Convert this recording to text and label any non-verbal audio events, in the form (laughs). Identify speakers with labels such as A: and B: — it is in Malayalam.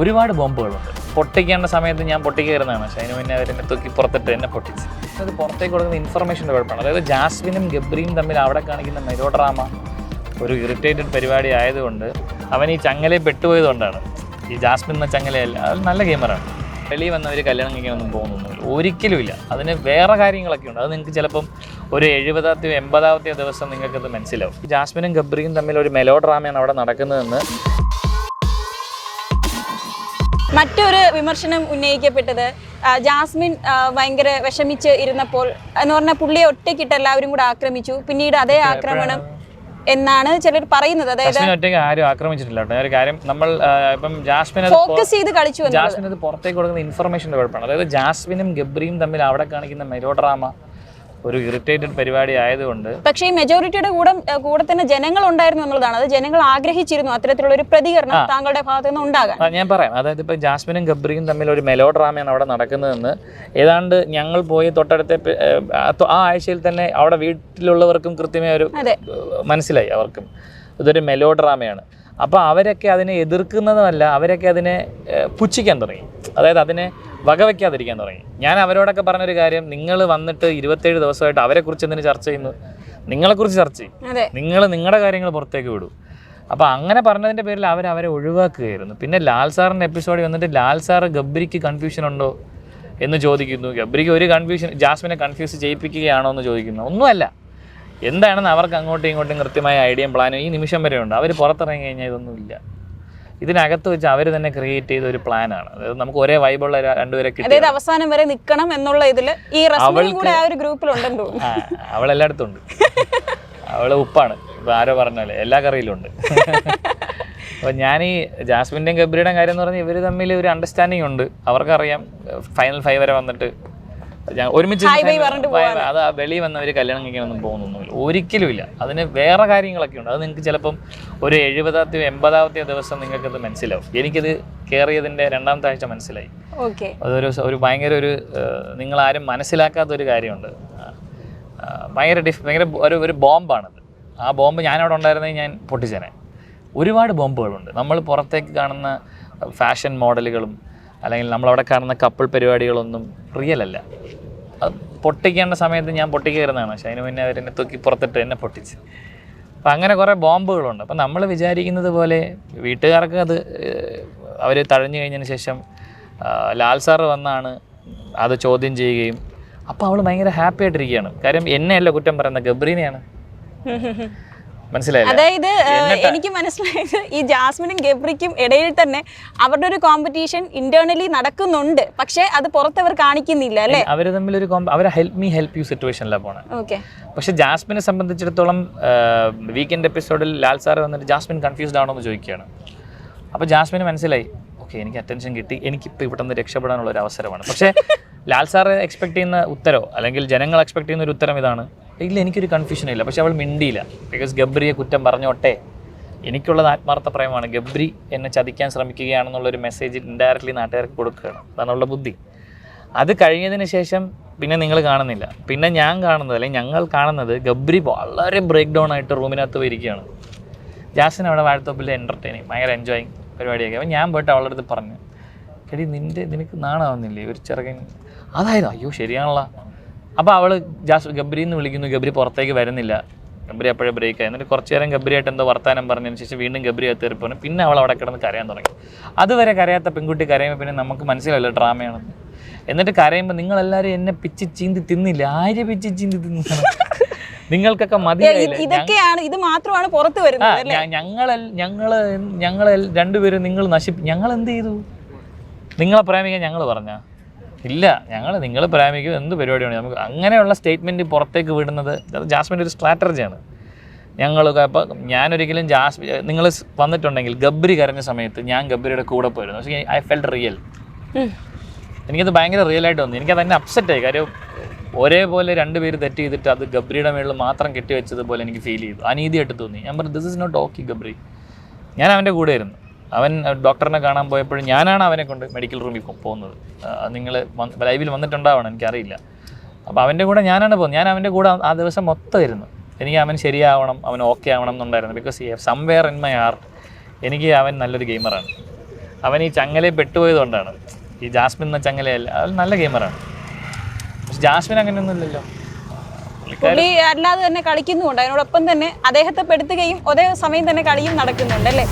A: ഒരുപാട് ബോംബുകളുണ്ട്. പൊട്ടിക്കേണ്ട സമയത്ത് ഞാൻ പൊട്ടിക്കയറുന്നതാണ് പക്ഷേ അതിന് മുന്നേ അവരെന്നെ തൂക്കി പുറത്തിട്ട് എന്നെ പൊട്ടിച്ച്. അത് പുറത്തേക്ക് കൊടുക്കുന്ന ഇൻഫർമേഷന്റെ കുഴപ്പമാണ്. അതായത് ജാസ്മിനും ഗബ്രിയും തമ്മിൽ അവിടെ കാണിക്കുന്ന മെലോഡ്രാമ ഒരു ഇറിറ്റേറ്റഡ് പരിപാടി ആയതുകൊണ്ട് അവൻ ഈ ചങ്ങലയിൽ പെട്ടുപോയതുകൊണ്ടാണ് ഈ ജാസ്മിൻ എന്ന ചങ്ങലയല്ല അത് നല്ല ഗെയിമറാണ് വെളിയിൽ വന്നവർ കല്യാണം കഴിക്കാനൊന്നും പോകുന്നൊന്നുമില്ല. ഒരിക്കലുമില്ല അതിന് വേറെ കാര്യങ്ങളൊക്കെ ഉണ്ട്. അത് നിങ്ങൾക്ക് ചിലപ്പം ഒരു എഴുപതാമത്തെയോ എൺപതാമത്തെയോ ദിവസം നിങ്ങൾക്കത് മനസ്സിലാവും. ജാസ്മിനും ഗബ്രിയും തമ്മിൽ ഒരു മെലോ ഡ്രാമയാണ് അവിടെ നടക്കുന്നതെന്ന്
B: മറ്റൊരു വിമർശനം ഉന്നയിക്കപ്പെട്ടത് ജാസ്മിൻ ഭയങ്കര വിഷമിച്ച് ഇരുന്നപ്പോൾ എന്ന് പറഞ്ഞാൽ പുള്ളിയെ ഒറ്റയ്ക്കിട്ട് എല്ലാവരും കൂടെ ആക്രമിച്ചു. പിന്നീട് അതേ ആക്രമണം എന്നാണ് ചിലർ പറയുന്നത്. അതായത്
A: ഒറ്റയ്ക്ക് ആരും ആക്രമിച്ചിട്ടില്ല കേട്ടോ. ഒരു കാര്യം നമ്മൾ ഇപ്പം ജാസ്മിൻ
B: ഫോക്കസ് ചെയ്ത് കളിച്ചു
A: ജാസ്മിൻ അത് പുറത്തേക്ക് കൊടുക്കുന്ന ഇൻഫർമേഷന്റെ കുഴപ്പമാണ്. അതായത് ജാസ്മിനും ഗബ്രിയും തമ്മിൽ അവിടെ കാണിക്കുന്ന മെലോ ഡ്രാമ ഒരു ഇറിറ്റേറ്റഡ് പരിപാടി ആയതുകൊണ്ട്
B: പക്ഷേ ഈ മെജോറിറ്റിയുടെ കൂടെ കൂടെ തന്നെ ജനങ്ങൾ ഉണ്ടായിരുന്നു എന്നുള്ളതാണ് അത് ജനങ്ങൾ ആഗ്രഹിച്ചിരുന്നു അത്തരത്തിലുള്ള ഒരു പ്രതികരണം താങ്കളുടെ ഭാഗത്തു നിന്ന് ഉണ്ടാകാൻ.
A: ഞാൻ പറയാം. അതായത് ഇപ്പൊ ജാസ്മിനും ഗബ്രിയും തമ്മിൽ ഒരു മെലോ ഡ്രാമയാണ് അവിടെ നടക്കുന്നതെന്ന്. ഏതാണ്ട് ഞങ്ങൾ പോയി തൊട്ടടുത്ത ആ ആഴ്ചയിൽ തന്നെ അവിടെ വീട്ടിലുള്ളവർക്കും കൃത്യമായ ഒരു മനസ്സിലായി അവർക്കും. ഇതൊരു മെലോ ഡ്രാമയാണ് അപ്പോൾ അവരൊക്കെ അതിനെ എതിർക്കുന്നതുമല്ല അവരൊക്കെ അതിനെ പുച്ഛിക്കാൻ തുടങ്ങി. അതായത് അതിനെ വകവയ്ക്കാതിരിക്കാൻ തുടങ്ങി. ഞാൻ അവരോടൊക്കെ പറഞ്ഞൊരു കാര്യം നിങ്ങൾ വന്നിട്ട് ഇരുപത്തേഴ് ദിവസമായിട്ട് അവരെക്കുറിച്ച് എന്തിനു ചർച്ച ചെയ്യുന്നു? നിങ്ങളെക്കുറിച്ച് ചർച്ച ചെയ്യും. നിങ്ങൾ നിങ്ങളുടെ കാര്യങ്ങൾ പുറത്തേക്ക് വിടൂ. അപ്പോൾ അങ്ങനെ പറഞ്ഞതിന്റെ പേരിൽ അവർ അവരെ ഒഴിവാക്കുകയായിരുന്നു. പിന്നെ ലാൽ സാറിന്റെ എപ്പിസോഡ് വന്നിട്ട് ലാൽ സാർ ഗബ്രിക്ക് കൺഫ്യൂഷൻ ഉണ്ടോ എന്ന് ചോദിക്കുന്നു. ഗബ്രിക്ക് ഒരു കൺഫ്യൂഷൻ ജാസ്മിനെ കൺഫ്യൂസ് ചെയ്യിപ്പിക്കുകയാണോ എന്ന് ചോദിക്കുന്നു. ഒന്നുമല്ല. എന്താണെന്ന് അവർക്ക് അങ്ങോട്ടും ഇങ്ങോട്ടും കൃത്യമായ ഐഡിയയും പ്ലാനും ഈ നിമിഷം വരെ ഉണ്ട്. അവർ പുറത്തിറങ്ങി കഴിഞ്ഞാൽ ഇതൊന്നുമില്ല. ഇതിനകത്ത് വെച്ച് അവർ തന്നെ ക്രിയേറ്റ് ചെയ്ത ഒരു പ്ലാനാണ് അതായത് നമുക്ക് ഒരേ വൈബുള്ള രണ്ടുപേരെ കിട്ടി
B: അതായത് അവസാനം വരെ നിൽക്കണം എന്നുള്ള ഇതിൽ ഈ ഗ്രൂപ്പിലുണ്ടോ കൂടെ ആ ഒരു
A: ആ, അവളെല്ലായിടത്തും ഉണ്ട്. അവൾ ഉപ്പാണ്. ഇപ്പൊ ആരോ പറഞ്ഞാലേ എല്ലാ കറിയിലും ഉണ്ട്. അപ്പൊ ഞാൻ ഈ ജാസ്മിന്റെയും ഗബ്രിയുടെയും കാര്യം എന്ന് പറഞ്ഞാൽ ഇവർ തമ്മിൽ ഒരു അണ്ടർസ്റ്റാൻഡിങ് ഉണ്ട്. അവർക്കറിയാം ഫൈനൽ ഫൈവ് വരെ വന്നിട്ട് ഒരുമിച്ച്. അത് ആ വെളിയിൽ വന്നവർ കല്യാണം കഴിക്കാനൊന്നും പോകുന്നൊന്നുമില്ല. ഒരിക്കലും ഇല്ല അതിന് വേറെ കാര്യങ്ങളൊക്കെ ഉണ്ട്. അത് നിങ്ങൾക്ക് ചിലപ്പം ഒരു എഴുപതാമത്തെയോ എൺപതാമത്തെയോ ദിവസം നിങ്ങൾക്ക് നിങ്ങൾക്കത് മനസ്സിലാവും. എനിക്കത് കയറിയതിന്റെ രണ്ടാമത്തെ ആഴ്ച മനസ്സിലായി.
B: ഓക്കെ.
A: അതൊരു ഒരു ഭയങ്കര ഒരു നിങ്ങൾ ആരും മനസ്സിലാക്കാത്ത ഒരു കാര്യമുണ്ട്. ഭയങ്കര ഡിഫ് ഭയങ്കര ഒരു ഒരു ബോംബാണത്. ആ ബോംബ് ഞാനവിടെ ഉണ്ടായിരുന്നെങ്കിൽ ഞാൻ പൊട്ടിച്ചേനെ. ഒരുപാട് ബോംബുകളുണ്ട്. നമ്മൾ പുറത്തേക്ക് കാണുന്ന ഫാഷൻ മോഡലുകളും അല്ലെങ്കിൽ നമ്മളവിടെ കാണുന്ന കപ്പിൾ പരിപാടികളൊന്നും റിയൽ അല്ല അത് പൊട്ടിക്കേണ്ട സമയത്ത് ഞാൻ പൊട്ടിക്കയറുന്നതാണ് പക്ഷേ അതിന് മുന്നേ അവരെന്നെ തൂക്കി പുറത്തിട്ട് എന്നെ പൊട്ടിച്ച്. അപ്പം അങ്ങനെ കുറേ ബോംബുകളുണ്ട്. അപ്പം നമ്മൾ വിചാരിക്കുന്നത് പോലെ വീട്ടുകാർക്ക് അത് അവർ തഴഞ്ഞു കഴിഞ്ഞതിന് ശേഷം ലാൽ സാറ് വന്നാണ് അത് ചോദ്യം ചെയ്യുകയും. അപ്പോൾ അവൾ ഭയങ്കര ഹാപ്പി ആയിട്ടിരിക്കുകയാണ്. കാര്യം എന്നെയല്ല കുറ്റം പറയുന്നത് ഗബ്രീനെയാണ്. (laughs)
B: അതായത് എനിക്ക് മനസ്സിലായത് ഈ ജാസ്മിനും ഗബ്രിക്കും ഇടയിൽ തന്നെ അവരുടെ ഒരു കോമ്പറ്റീഷൻ ഇന്റേണലി നടക്കുന്നുണ്ട്. പക്ഷേ അത് പുറത്തവർ കാണിക്കുന്നില്ല അല്ലേ?
A: അവർ തമ്മിൽ ഒരു അവർ ഹെൽപ്പ് മീ ഹെൽപ്പ് യു സിറ്റുവേഷനിലാണ് പോണേ.
B: ഓക്കെ.
A: പക്ഷെ ജാസ്മിനെ സംബന്ധിച്ചിടത്തോളം വീക്കെൻഡ് എപ്പിസോഡിൽ ലാൽ സാറ് വന്നിട്ട് ജാസ്മിൻ കൺഫ്യൂസ്ഡ് ആണോ എന്ന് ചോദിക്കുകയാണ്. അപ്പോൾ ജാസ്മിന് മനസ്സിലായി ഓക്കെ എനിക്ക് അറ്റൻഷൻ കിട്ടി. എനിക്കിപ്പോൾ ഇവിടെ നിന്ന് രക്ഷപ്പെടാനുള്ള ഒരു അവസരമാണ്. പക്ഷേ (laughs) ലാൽ സാറ് എക്സ്പെക്ട് ചെയ്യുന്ന ഉത്തരോ അല്ലെങ്കിൽ ജനങ്ങൾ എക്സ്പെക്ട് ചെയ്യുന്ന ഒരു ഉത്തരം ഇതാണ്? ഇല്ല എനിക്കൊരു കൺഫ്യൂഷൻ ഇല്ല. പക്ഷെ അവൾ മിണ്ടിയില്ല. ബിക്കോസ് ഗബ്രിയെ കുറ്റം പറഞ്ഞോട്ടെ. എനിക്കുള്ളത് ആത്മാർത്ഥ പ്രേമമാണ്. ഗബ്രി എന്നെ ചതിക്കാൻ ശ്രമിക്കുകയാണെന്നുള്ളൊരു മെസ്സേജ് ഇൻഡയറക്റ്റ്ലി നാട്ടുകാർക്ക് കൊടുക്കുകയാണ്. അതാണുള്ള ബുദ്ധി. അത് കഴിഞ്ഞതിന് ശേഷം പിന്നെ നിങ്ങൾ കാണുന്നില്ല. പിന്നെ ഞാൻ കാണുന്നത് അല്ലെങ്കിൽ ഞങ്ങൾ കാണുന്നത് ഗബ്രി വളരെ ബ്രേക്ക് ഡൗൺ ആയിട്ട് റൂമിനകത്ത് പോയിരിക്കുകയാണ്. ജാസിൻ അവിടെ വാഴത്തോപ്പിൽ എന്റർടൈനിങ് ഭയങ്കര എൻജോയിങ് പരിപാടിയൊക്കെ. അപ്പോൾ ഞാൻ പോയിട്ട് അവളുടെ അടുത്ത് പറഞ്ഞു എടി നിന്റെ നിനക്ക് നാണാവുന്നില്ലേ? ഒരു ചെറുക്കൻ. അതായത് അയ്യോ ശരിയാണല്ലോ. അപ്പോൾ അവൾ ജാസ് ഗബ്രി എന്ന് വിളിക്കുന്നു ഗബ്രി പുറത്തേക്ക് വരുന്നില്ല. ഗബ്രി അപ്പോഴേ ബ്രേക്ക് ആയി. എന്നിട്ട് കുറച്ച് നേരം ഗബ്രിയായിട്ട് എന്തോ വർത്താനം പറഞ്ഞതിന് ശേഷം വീണ്ടും ഗബ്രി കയറി പോകണം പിന്നെ അവൾ അവിടെ കിടന്ന് കരയാൻ തുടങ്ങി. അതുവരെ കരയാത്ത പെൺകുട്ടി കരയുമ്പോൾ പിന്നെ നമുക്ക് മനസ്സിലല്ലോ ഡ്രാമയാണെന്ന്. എന്നിട്ട് കരയുമ്പോൾ നിങ്ങളെല്ലാവരും എന്നെ പിച്ച് ചീന്തി തിന്നില്ല. ആര് പിച്ച് ചീന്തി തിന്നാണ് നിങ്ങൾക്കൊക്കെ മതി
B: ഇതൊക്കെയാണ് ഇത് മാത്രമാണ് പുറത്ത് വരുന്നത് അല്ലേ?
A: ഞ- ഞങ്ങളെ ഞങ്ങൾ ഞങ്ങളെ രണ്ടുപേരും നിങ്ങൾ നശിപ്പി ഞങ്ങൾ എന്ത് ചെയ്തു? നിങ്ങളെ പ്രേമിക്കാൻ ഞങ്ങൾ പറഞ്ഞ? ഇല്ല ഞങ്ങൾ നിങ്ങൾ പ്രേമിക്കും എന്ത് പരിപാടിയാണ്? നമുക്ക് അങ്ങനെയുള്ള സ്റ്റേറ്റ്മെന്റ് പുറത്തേക്ക് വിടുന്നത് അത് ജാസ്മിന്റെ ഒരു സ്ട്രാറ്റജിയാണ്. ഞങ്ങൾ അപ്പോൾ ഞാനൊരിക്കലും ജാസ് നിങ്ങൾ വന്നിട്ടുണ്ടെങ്കിൽ ഗബ്രി കരഞ്ഞ സമയത്ത് ഞാൻ ഗബ്രിയുടെ കൂടെ പോയിരുന്നു. പക്ഷേ ഐ ഫെൽറ്റ് റിയൽ. എനിക്കത് ഭയങ്കര റിയൽ ആയിട്ട് വന്നു എനിക്കത് തന്നെ അപ്സെറ്റായി കാര്യം ഒരേപോലെ രണ്ടുപേര് തെറ്റ് ചെയ്തിട്ട് അത് ഗബ്രിയുടെ മേളിൽ മാത്രം കെട്ടിവെച്ചതുപോലെ എനിക്ക് ഫീൽ ചെയ്തു. അനീതിയായിട്ട് തോന്നി. ഞാൻ പറഞ്ഞു this is not okay Gabri. ഞാൻ അവന്റെ കൂടെ ആയിരുന്നു. അവൻ ഡോക്ടറിനെ കാണാൻ പോയപ്പോഴും ഞാനാണ് അവനെ കൊണ്ട് മെഡിക്കൽ റൂമിൽ പോകുന്നത്. നിങ്ങൾ ലൈവിൽ വന്നിട്ടുണ്ടാവണം എനിക്കറിയില്ല. അപ്പോൾ അവന്റെ കൂടെ ഞാനാണ് പോകുന്നത്. ഞാൻ അവന്റെ കൂടെ ആ ദിവസം മൊത്തമായിരുന്നു. എനിക്ക് അവൻ ശരിയാവണം അവൻ ഓക്കെ ആവണം എന്നുണ്ടായിരുന്നു. ബിക്കോസ് ഈ സംവെയർ ഇൻ മൈ ആർട്ട് എനിക്ക് അവൻ നല്ലൊരു ഗെയിമറാണ് അവൻ ഈ ചങ്ങലയിൽ പെട്ടുപോയതുകൊണ്ടാണ് ഈ ജാസ്മിൻ എന്ന ചങ്ങലയല്ല അവൻ നല്ല ഗെയിമറാണ് പക്ഷെ ജാസ്മിൻ അങ്ങനെയൊന്നുമില്ലല്ലോ.
B: പുള്ളി അല്ലാതെ തന്നെ കളിക്കുന്നുമുണ്ട്. അതിനോടൊപ്പം തന്നെ അദ്ദേഹത്തെ പെടുത്തുകയും ഒരേ സമയം തന്നെ കളിയും നടക്കുന്നുണ്ട് അല്ലേ?